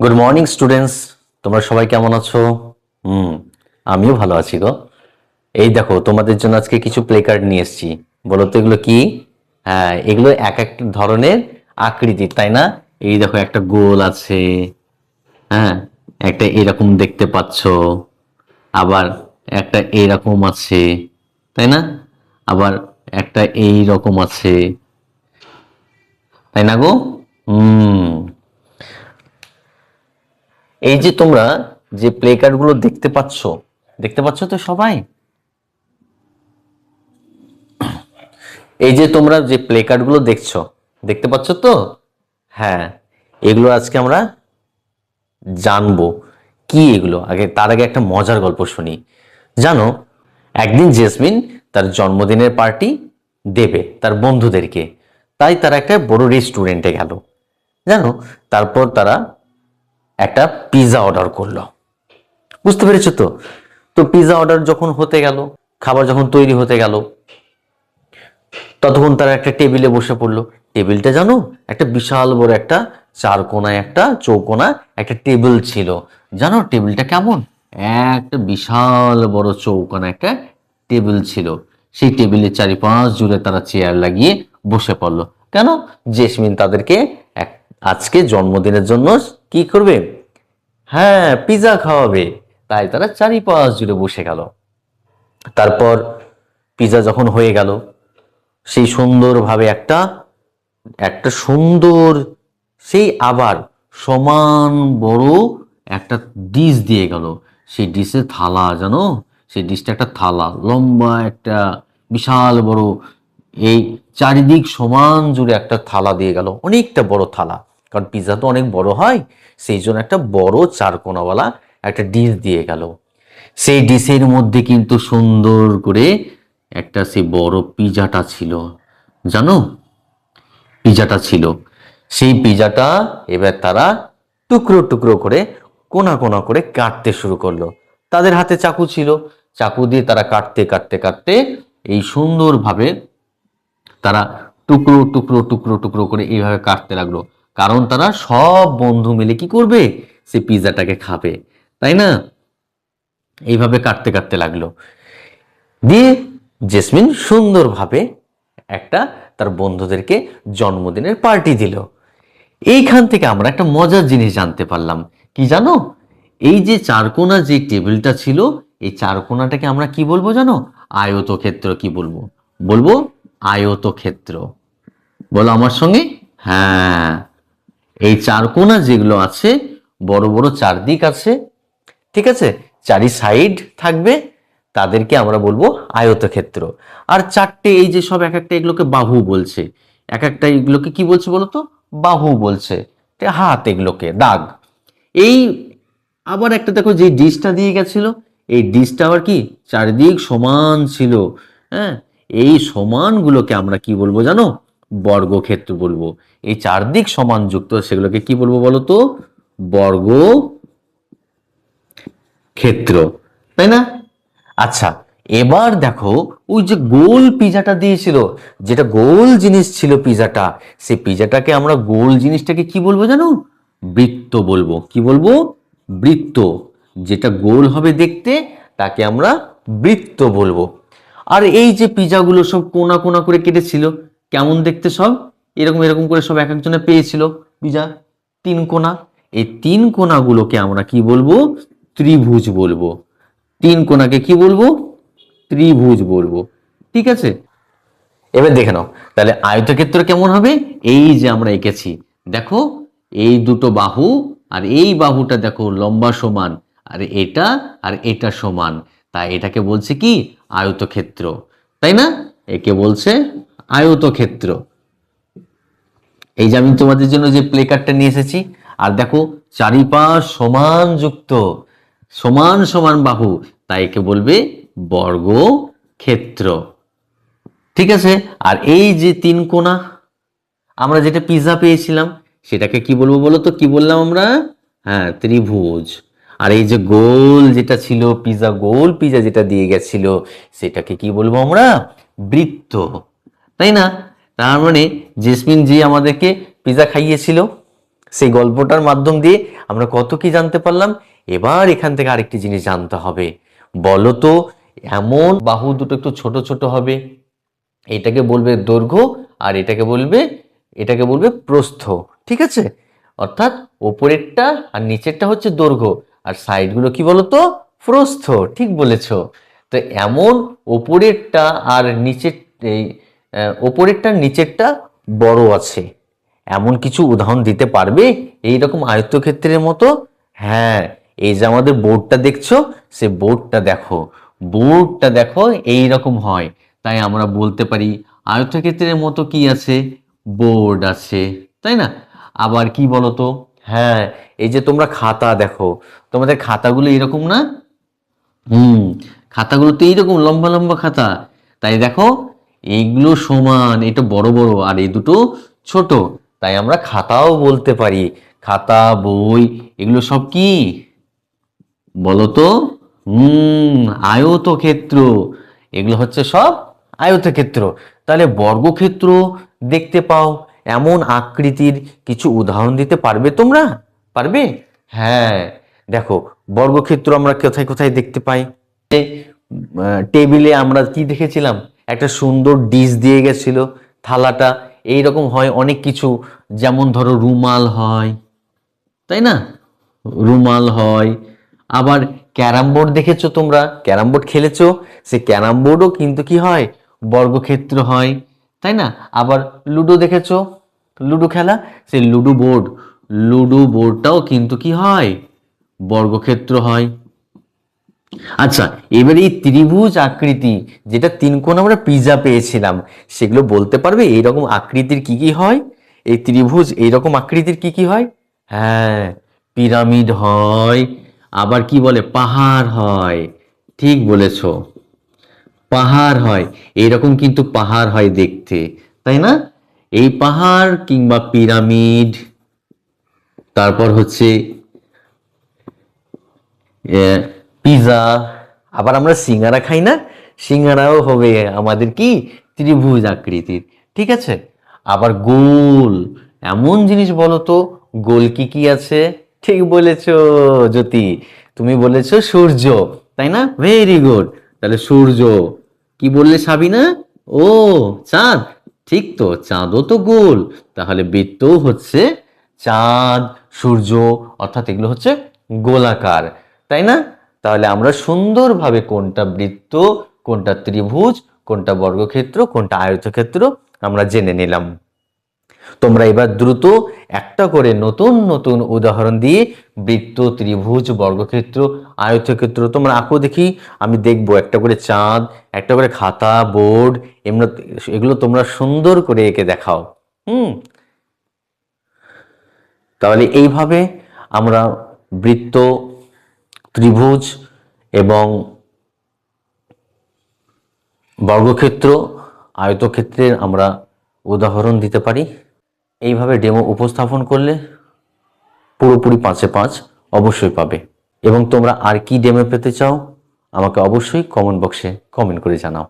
Good morning students তোমরা সবাই কেমন আছো? হুম, আমিও ভালো আছি গো। এই দেখো, তোমাদের জন্য আজকে কিছু প্লে কার্ড নিয়ে এসেছি। বলো তো এগুলো কি? হ্যাঁ এগুলো এক এক ধরনের আকৃতির, তাই না? এই দেখো, একটা গোল আছে। হ্যাঁ একটা এরকম দেখতে পাচ্ছ। আবার একটা এইরকম আছে, তাই না? আবার একটা এই রকম আছে। তাই না গো? হুম। এই যে তোমরা যে প্লে কার্ডগুলো দেখতে পাচ্ছ দেখতে পাচ্ছ তো সবাই? এই যে তোমরা যে প্লে কার্ডগুলো দেখছ, দেখতে পাচ্ছ তো? হ্যাঁ এগুলো আজকে আমরা জানব। কি এগুলো? আগে, তার আগে একটা মজার গল্প শুনি। জানো, একদিন জেসমিন তার জন্মদিনের পার্টি দেবে তার বন্ধুদেরকে। তাই তারা একটা বড় রেস্টুরেন্টে গেল। জানো, তারপর তারা একটা পিৎজা অর্ডার করল। বুঝতে পেরেছ তো? তো পিৎজা অর্ডার যখন হতে গেল, খাবার যখন তৈরি হতে গেল, ততক্ষণ তারা একটা টেবিলে বসে পড়ল। টেবিলটা জানো, একটা বিশাল বড় একটা চার কোনায় একটা চৌকোনা একটা টেবিল ছিল। জানো টেবিলটা কেমন? একটা বিশাল বড় চৌকোনা একটা টেবিল ছিল। সেই টেবিলের চারিপাশ জুড়ে তারা চেয়ার লাগিয়ে বসে পড়ল। কেন? জেসমিন তাদেরকে আজকে জন্মদিনের জন্য কি করবে? হ্যাঁ পিৎজা খাওয়াবে। তাই তারা চারিপাশ জুড়ে বসে গেল। তারপর পিৎজা যখন হয়ে গেল, সেই সুন্দরভাবে একটা একটা সুন্দর, সেই আবার সমান বড় একটা ডিশ দিয়ে গেল। সেই ডিশের থালা জানো সেই ডিশটা একটা থালা, লম্বা একটা, বিশাল বড়, এই চারিদিক সমান জুড়ে একটা থালা দিয়ে গেল। অনেকটা বড় থালা। কারণ পিৎজা তো অনেক বড় হয়, সেই জন্য একটা বড় চারকোনাওয়ালা একটা ডিশ দিয়ে গেল। সেই ডিশের মধ্যে কিন্তু সুন্দর করে একটা সেই বড় পিজাটা ছিল। জানো? পিজাটা ছিল। সেই পিজাটা এবার তারা টুকরো টুকরো করে, কোনা কোনা করে কাটতে শুরু করল। তাদের হাতে চাকু ছিল। চাকু দিয়ে তারা কাটতে কাটতে কাটতে এই সুন্দরভাবে তারা টুকরো টুকরো টুকরো টুকরো করে এইভাবে কাটতে লাগল। কারণ তারা সব বন্ধু মিলে কি করবে? সে পিৎজাটাকে খাবে, তাই না? এইভাবে কাটতে কাটতে লাগল। দিয়ে জেসমিন সুন্দরভাবে একটা তার বন্ধুদেরকে জন্মদিনের পার্টি দিল। এইখান থেকে আমরা একটা মজার জিনিস জানতে পারলাম। কি জানো? এই যে চারকোনা যে টেবিলটা ছিল, এই চারকোনাটাকে আমরা কি বলব জানো? আয়তক্ষেত্র কি বলব? বলব আয়তক্ষেত্র। বলো আমার সঙ্গে? হ্যাঁ। এই চারকোনা যেগুলো আছে, বড় বড় চারদিক আছে, ঠিক আছে? চারি সাইড থাকবে, তাদেরকে আমরা বলব আয়তক্ষেত্র। আর চারটে এই যে সব এক একটা এগুলোকে বাহু বলছে। এক একটা এগুলোকে কি বলছে বলতো? বাহু বলছে। হাত এগুলোকে, দাগ। এই আবার একটা দেখো যে ডিশটা দিয়ে গেছিল, এই ডিশটা আবার কি? চারিদিক সমান ছিল। হ্যাঁ? এই সমানগুলোকে আমরা কি বলব জানো? বর্গক্ষেত্র বলব। এই চারদিক সমান যুক্ত, সেগুলোকে কি বলব বলো তো বর্গ ক্ষেত্র তাই না? আচ্ছা এবার দেখো, ওই যে গোল পিজাটা দিয়েছিল, যেটা গোল জিনিস ছিল পিজাটা, সেই পিজাটাকে আমরা গোল জিনিসটাকে কি বলব জানো? বৃত্ত বলব। কি বলব? বৃত্ত। যেটা গোল হবে দেখতে, তাকে আমরা বৃত্ত বলব। আর এই যে পিজাগুলো সব কোনা কোনা করে কেটেছিল কেমন দেখতে সব? এরকম এরকম করে সব এক একজনে পেয়েছিল। পিজা তিন কোনা। এই তিন কোনাগুলোকে আমরা কি বলব? ত্রিভুজ বলব। তিন কোনাকে কি বলব? ত্রিভুজ বলব। ঠিক আছে? এবার দেখে নাও, তাহলে আয়তক্ষেত্র কেমন হবে? এই যে আমরা এঁকেছি। দেখো, এই দুটো বাহু আর এই বাহুটা দেখো লম্বা সমান, আর এটা আর এটা সমান। তাই এটাকে বলছে কি? আয়তক্ষেত্র। তাই না? একে বলছে আয়তক্ষেত্র। এই যে আমি তোমাদের জন্য যে প্লে কার্ডটা নিয়ে এসেছি, আর দেখো, চারিপাশ সমান যুক্ত, সমান সমান বাহু, তাই একে বলবে বর্গ ক্ষেত্র ঠিক আছে? আর এই যে তিন কোণা, আমরা যেটা পিৎজা পেয়েছিলাম, সেটাকে কি বলব বলো তো? কি বললাম আমরা? হ্যাঁ ত্রিভুজ। আর এই যে গোল যেটা ছিল পিৎজা গোল পিৎজা যেটা দিয়ে গেছিল, সেটাকে কি বলব আমরা? বৃত্ত। তাই না? তার মানে জেসমিন জি আমাদেরকে পিৎজা খাইয়েছিল, সেই গল্পটার মাধ্যম দিয়ে আমরা কত কি জানতে পারলাম? এবার এখান থেকে আরেকটি জিনিস জানতে হবে। বলো তো, এমন বাহু দুটো একটু ছোট ছোট হবে। এটাকে বলবে দৈর্ঘ্য আর এটাকে বলবে এটাকে বলবে প্রস্থ। ঠিক আছে? অর্থাৎ ওপরেরটা আর নিচেরটা হচ্ছে দৈর্ঘ্য। আর সাইডগুলো কি বলতো? প্রস্থ। ঠিক বলেছ। তো এমন ওপরেরটা আর নিচের এই আহ, ওপরেরটা আর নিচেরটা বড় আছে। এমন কিছু উদাহরণ দিতে পারবে? এই রকম আয়ত্তক্ষেত্রের মতো? হ্যাঁ এই যে আমাদের বোর্ডটা দেখছ সে বোর্ডটা দেখো। বোর্ডটা দেখো এই রকম হয়। তাই আমরা বলতে পারি আয়ত্তক্ষেত্রের মতো কি আছে? বোর্ড আছে। তাই না? আবার কি বলতো? হ্যাঁ এই যে তোমরা খাতা দেখো। তোমাদের খাতাগুলো এরকম না? হুম খাতাগুলো তো এইরকম লম্বা লম্বা খাতা। তাই দেখো এইগুলো সমান, এটা বড় বড় আর এই দুটো ছোট। তাই আমরা খাতাও বলতে পারি। খাতা, বই, এগুলো সব কি? বলতো? হুম, আয়তক্ষেত্র। এগুলো হচ্ছে সব আয়তক্ষেত্র। তাহলে বর্গক্ষেত্র দেখতে পাও। এমন আকৃতির কিছু উদাহরণ দিতে পারবে তোমরা? পারবে? হ্যাঁ। দেখো, বর্গক্ষেত্র আমরা কোথায় কোথায় দেখতে পাই? টেবিলে আমরা কি দেখেছিলাম? একটা সুন্দর ডিশ দিয়ে গেছিল, থালাটা। এই রকম হয় অনেক কিছু। যেমন ধরো রুমাল হয়, তাই না? রুমাল হয়। আবার ক্যারাম বোর্ড দেখেছ তোমরা? ক্যারাম বোর্ড খেলেছো? সে ক্যারাম বোর্ডও কিন্তু কি হয়? বর্গক্ষেত্র হয়, তাই না? আবার লুডো দেখেছ? লুডো খেলা? সেই লুডো বোর্ড। লুডো বোর্ডটাও কিন্তু কি হয়? বর্গক্ষেত্র হয়। আচ্ছা এবার এই ত্রিভুজ আকৃতি, যেটা তিন কোণ আমরা পিজা পেয়েছিলাম, সেগুলো বলতে পারবে এইরকম আকৃতির কি কি হয়? এই ত্রিভুজ এইরকম আকৃতির কি কি হয়? হ্যাঁ পিরামিড হয়, আবার কি বলে? পাহাড় হয়। ঠিক বলেছ। পাহাড় হয়। এইরকম কিন্তু পাহাড় হয় দেখতে, তাই না? এই পাহাড় কিংবা পিরামিড, তারপর হচ্ছে পিজা আবার আমরা সিঙ্গারা খাই না, সিঙ্গারাও হবে আমাদের কি? ত্রিভুজ আকৃতির, ঠিক আছে? আবার গোল, এমন জিনিস বলো তো, গোল কি কি আছে? ঠিক বলেছ, জ্যোতি। তুমি বলেছ সূর্য, তাই না? ভেরি গুড তাহলে সূর্য, কি বললে সাবিনা? ও, চাঁদ। ঠিক তো, চাঁদও তো গোল। তাহলে বৃত্তও হচ্ছে চাঁদ, সূর্য, অর্থাৎ এগুলো হচ্ছে গোলাকার, তাই না? তাহলে আমরা সুন্দরভাবে কোনটা বৃত্ত, কোনটা ত্রিভুজ, কোনটা বর্গক্ষেত্র, কোনটা আয়তক্ষেত্র আমরা জেনে নিলাম। তোমরা এবার দ্রুত একটা করে নতুন নতুন উদাহরণ দিয়ে বৃত্ত, ত্রিভুজ, বর্গক্ষেত্র, আয়তক্ষেত্র তোমরা আঁকো দেখি। আমি দেখব একটা করে চাঁদ, একটা করে খাতা, বোর্ড, এমন এগুলো তোমরা সুন্দর করে এঁকে দেখাও। হুম। তাহলে এইভাবে আমরা বৃত্ত ত্রিভুজ এবং বর্গক্ষেত্র, আয়তক্ষেত্রের আমরা উদাহরণ দিতে পারি। এইভাবে ডেমো উপস্থাপন করলে পুরোপুরি পাঁচে পাঁচ অবশ্যই পাবে। এবং তোমরা আর কি ডেমো পেতে চাও, আমাকে অবশ্যই কমেন্ট বক্সে কমেন্ট করে জানাও।